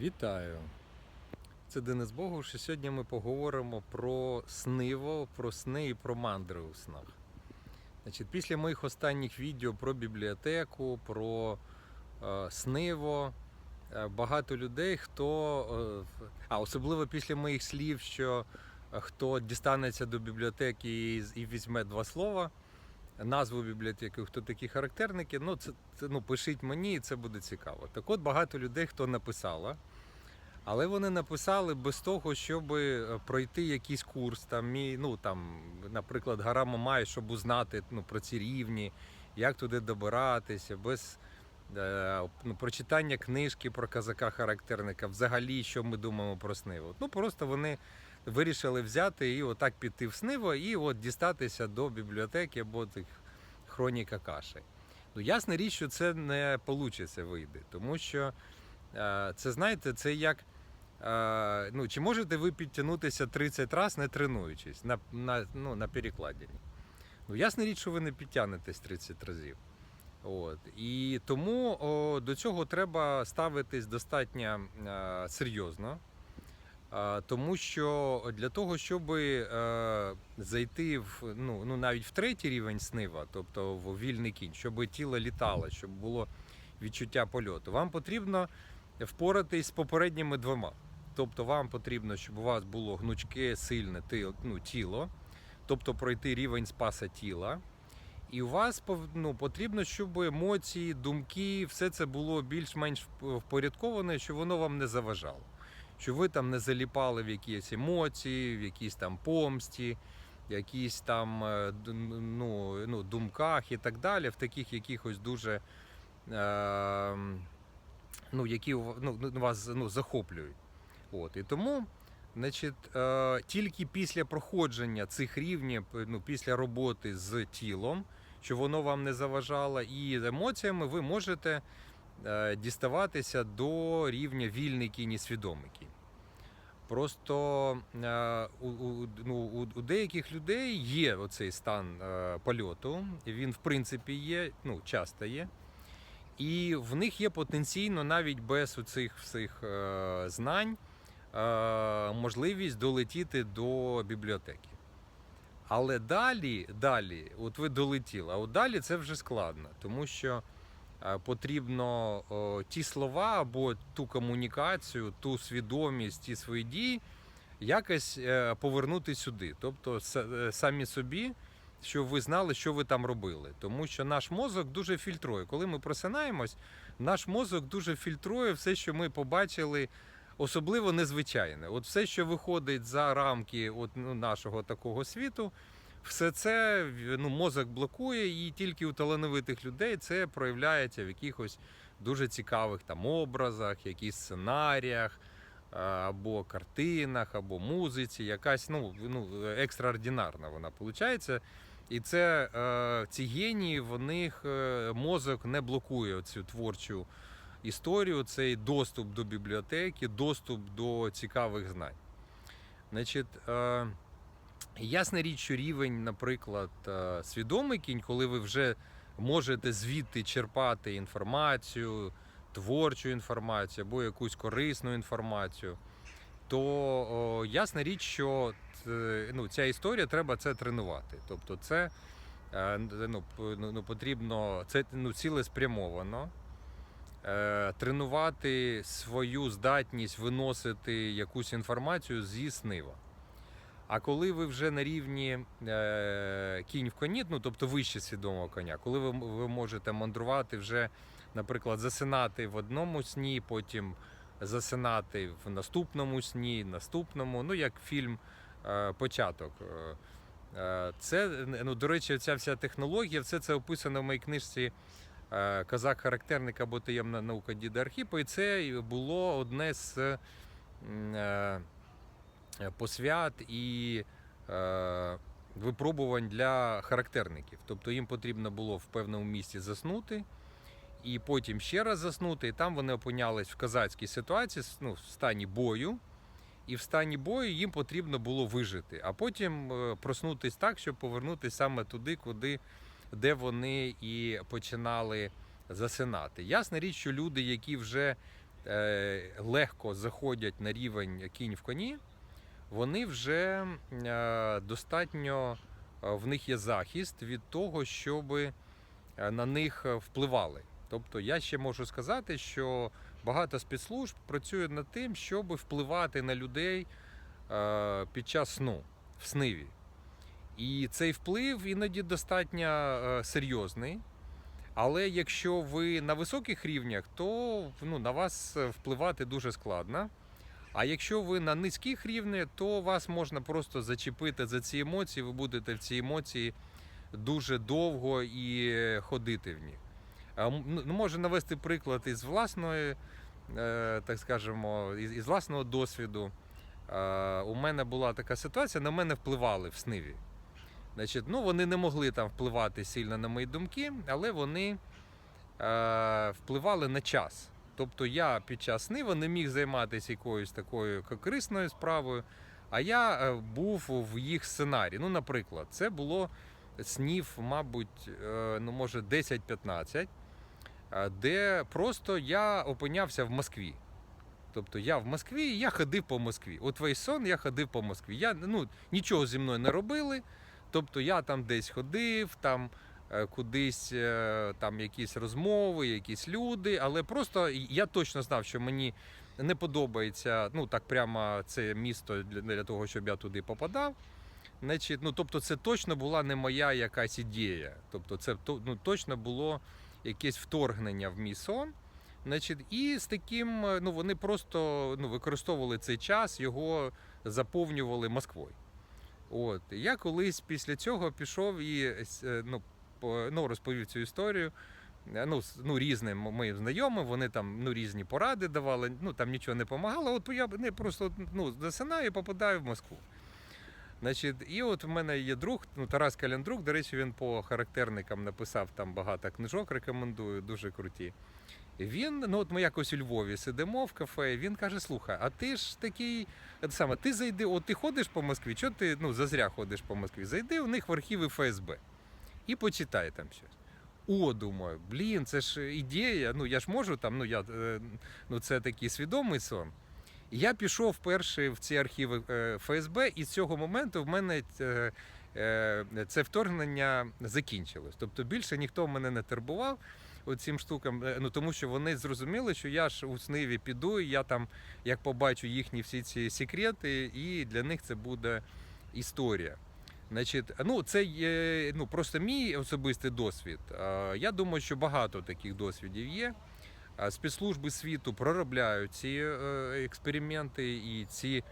Вітаю! Це Денис Богуш, і сьогодні ми поговоримо про сниво, про сни і про мандри у снах. Значить, після моїх останніх відео про бібліотеку, про е, сниво, е, багато людей, хто. Е, а особливо після моїх слів, що е, хто дістанеться до бібліотеки і, і візьме два слова, назву бібліотеки, хто такі характерники, ну це, це ну, пишіть мені, і це буде цікаво. Так от багато людей, хто написала. Але вони написали без того, щоб е, пройти якийсь курс, там, і, ну, там, наприклад, гора Мамай, щоб узнати ну, про ці рівні, як туди добиратися, без е, ну, прочитання книжки про казака-характерника, взагалі, що ми думаємо про Сниву. Ну, просто вони вирішили взяти і отак піти в Сниво і от дістатися до бібліотеки або тих хронік Акаші. Ну, ясна річ, що це не вийде вийде, тому що е, це, знаєте, це як. Е, ну, чи можете ви підтягнутися 30 разів, не тренуючись на, на, ну, на перекладі? Ну, ясна річ, що ви не підтягнетесь 30 разів. От. І тому о, до цього треба ставитись достатньо е, серйозно. Тому що для того, щоб е, зайти в ну, ну, навіть в третій рівень снива, тобто в вільний кінь, щоб тіло літало, щоб було відчуття польоту, вам потрібно впоратись з попередніми двома. Тобто вам потрібно, щоб у вас було гнучке, сильне ну, тіло, тобто пройти рівень спаса тіла. І у вас ну, потрібно, щоб емоції, думки, все це було більш-менш впорядковане, щоб воно вам не заважало. Щоб ви там не заліпали в якісь емоції, в якісь там помсті, якісь там е, ну, ну, думках і так далі, в таких якихось дуже. Е, ну, які ну, вас ну, захоплюють. От. І тому, значить, е, тільки після проходження цих рівнів, ну, після роботи з тілом, щоб воно вам не заважало, і емоціями ви можете е, діставатися до рівня вільний кінь і свідомий кінь. Просто е, у, у, ну, у, деяких людей є оцей стан е, польоту, він в принципі є, ну, часто є. І в них є потенційно навіть без цих всіх е, знань можливість долетіти до бібліотеки. Але далі, далі, от ви долетіли, а от далі це вже складно, тому що потрібно ті слова або ту комунікацію, ту свідомість, ті свої дії якось е, повернути сюди. Тобто е, самі собі щоб ви знали, що ви там робили. Тому що наш мозок дуже фільтрує. Коли ми просинаємось, наш мозок дуже фільтрує все, що ми побачили, особливо незвичайне. От все, що виходить за рамки от, ну, нашого такого світу, все це ну, мозок блокує, і тільки у талановитих людей це проявляється в якихось дуже цікавих там образах, якісь сценаріях. Або картинах, або музиці, якась ну, ну екстраординарна вона виходить. І це е, ці генії, в них е, мозок не блокує цю творчу історію, цей доступ до бібліотеки, доступ до цікавих знань. Значить, е, ясна річ, що рівень, наприклад, е, свідомий кінь, коли ви вже можете звідти черпати інформацію, творчу інформацію або якусь корисну інформацію, то о, ясна річ, що ну, ця історія треба це тренувати. Тобто, це е, ну, ну, ну, потрібно це ну, цілеспрямовано. е, Тренувати свою здатність виносити якусь інформацію зі снива. А коли ви вже на рівні е, кінь в коні, ну тобто вище свідомого коня, коли ви, ви можете мандрувати вже, наприклад, засинати в одному сні, потім засинати в наступному сні, наступному, ну як фільм е, початок. Е, е, Це, ну, до речі, ця вся технологія, все це описано в моїй книжці е, Казак характерник або таємна наука Діда Архіпа, і це було одне з е, посвят і е, випробувань для характерників. Тобто їм потрібно було в певному місці заснути, і потім ще раз заснути. І там вони опинялись в казацькій ситуації, ну, в стані бою. І в стані бою їм потрібно було вижити, а потім е, проснутись так, щоб повернутися саме туди, куди де вони і починали засинати. Ясна річ, що люди, які вже е, легко заходять на рівень кінь в коні, вони вже е, достатньо е, в них є захист від того, щоб на них е, впливали. Тобто я ще можу сказати, що багато спецслужб працює над тим, щоб впливати на людей е, під час сну в сниві. І цей вплив іноді достатньо е, серйозний. Але якщо ви на високих рівнях, то ну, на вас е, впливати дуже складно. А якщо ви на низьких рівнях, то вас можна просто зачепити за ці емоції, ви будете в ці емоції дуже довго і ходити в них. М, Ну, можу навести приклад із власної, е, так скажемо, із, власного досвіду. У мене була така ситуація, на мене впливали в сниві. Значить, ну, вони не могли там впливати сильно на мої думки, але вони е, впливали на час. Тобто я під час снива не міг займатися якоюсь такою корисною справою, а я е, був в їх сценарії. Ну, наприклад, це було снів, мабуть, е, ну, може, 10-15, е, де просто я опинявся в Москві. Тобто я в Москві і я ходив по Москві. От весь сон я ходив по Москві. Я, ну, нічого зі мною не робили. Тобто я там десь ходив, там кудись е, там якісь розмови, якісь люди, але просто я точно знав, що мені не подобається ну так прямо це місто для, того, щоб я туди попадав. Значить, ну тобто, це точно була не моя якась ідея. Тобто, це ну, точно було якесь вторгнення в мій сон. Значить, і з таким, е, ну вони просто ну, використовували цей час, його заповнювали Москвою. От я колись після цього пішов і е, ну, ну, розповів цю історію. Ну, ну, різним моїм знайомим, вони там ну, різні поради давали, ну там нічого не допомагало. От я не просто ну, засинаю і попадаю в Москву. Значить, і от в мене є друг, ну Тарас Календрук, до речі, він по характерникам написав там багато книжок, рекомендую, дуже круті. Він, ну от ми якось у Львові сидимо в кафе, він каже: слухай, а ти ж такий, саме, ти зайди, от ти ходиш по Москві, чого ти ну, зазря ходиш по Москві? Зайди у них в архіви ФСБ і почитай там щось. О, думаю, блін, це ж ідея. Ну я ж можу там, ну я е, ну це такий свідомий сон. Я пішов перший в ці архіви е, ФСБ, і з цього моменту в мене е, це вторгнення закінчилось. Тобто більше ніхто мене не турбував оцим штукам, ну тому що вони зрозуміли, що я ж у сниві піду, і я там як побачу їхні всі ці секрети, і для них це буде історія. Значить, ну це є ну просто мій особистий досвід. Я думаю, що багато таких досвідів є. Спецслужби світу проробляють ці е, експерименти і ці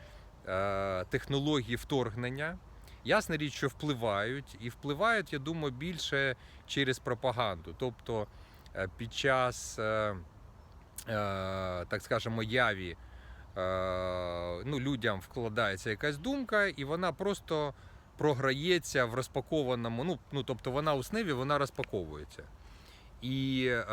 е, технології вторгнення. Ясна річ, що впливають, і впливають, я думаю, більше через пропаганду. Тобто е, під час, так скажемо, яві ну, людям вкладається якась думка, і вона просто програється в розпакованому. Ну, ну тобто вона у сниві вона розпаковується. І е,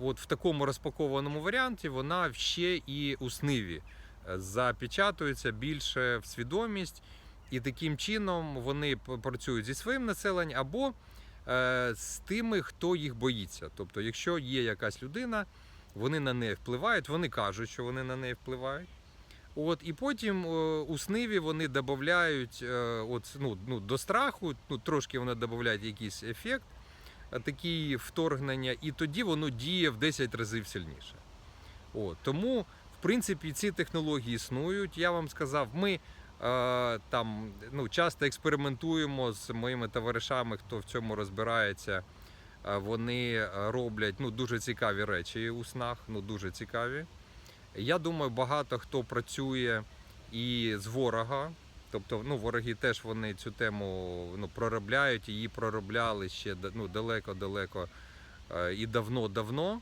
от в такому розпакованому варіанті вона ще і у сниві е, запечатується більше в свідомість, і таким чином вони працюють зі своїм населенням або е, з тими, хто їх боїться. Тобто, якщо є якась людина, вони на неї впливають, вони кажуть, що вони на неї впливають. От, і потім е, у сниві вони додають е, от, ну, ну, до страху, ну, трошки вони додають якийсь ефект, е, такі вторгнення, і тоді воно діє в 10 разів сильніше. От, тому, в принципі, ці технології існують. Я вам сказав, ми там ну, часто експериментуємо з моїми товаришами, хто в цьому розбирається. Вони роблять ну, дуже цікаві речі у снах, ну дуже цікаві. Я думаю, багато хто працює і з ворога. Тобто, ну, вороги теж вони цю тему ну, проробляють, її проробляли ще ну, далеко-далеко е, і давно-давно.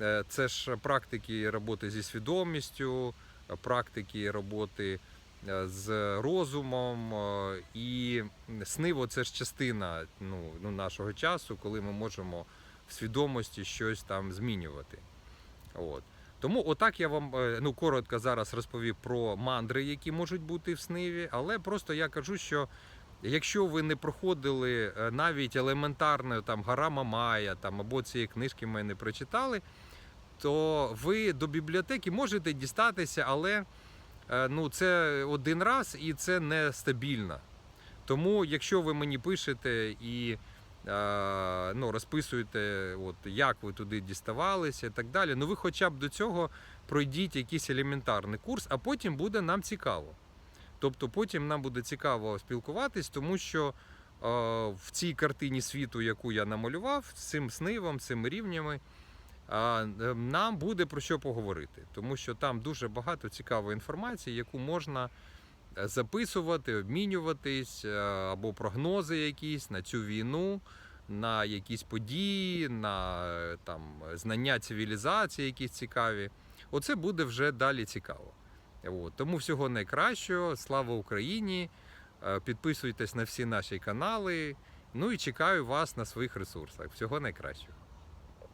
Е, Це ж практики роботи зі свідомістю, практики роботи е, з розумом. І сниво це ж частина ну, ну, нашого часу, коли ми можемо в свідомості щось там змінювати. От. Тому отак я вам е, ну, коротко зараз розповів про мандри, які можуть бути в сниві, але просто я кажу, що якщо ви не проходили е, навіть елементарно там Гора Мамая там, або цієї книжки ми не прочитали, то ви до бібліотеки можете дістатися, але е, ну, це один раз і це не стабільно. Тому, якщо ви мені пишете і ну, розписуєте, от, як ви туди діставалися і так далі, ну ви хоча б до цього пройдіть якийсь елементарний курс, а потім буде нам цікаво. Тобто потім нам буде цікаво спілкуватись, тому що е, в цій картині світу, яку я намалював, з цим снивом, цими рівнями, е, нам буде про що поговорити, тому що там дуже багато цікавої інформації, яку можна записувати, обмінюватись, е, або прогнози якісь на цю війну, на якісь події, на е, там, знання цивілізації, якісь цікаві. Оце буде вже далі цікаво. От. Тому всього найкращого, слава Україні! Е, Підписуйтесь на всі наші канали. Ну і чекаю вас на своїх ресурсах. Всього найкращого.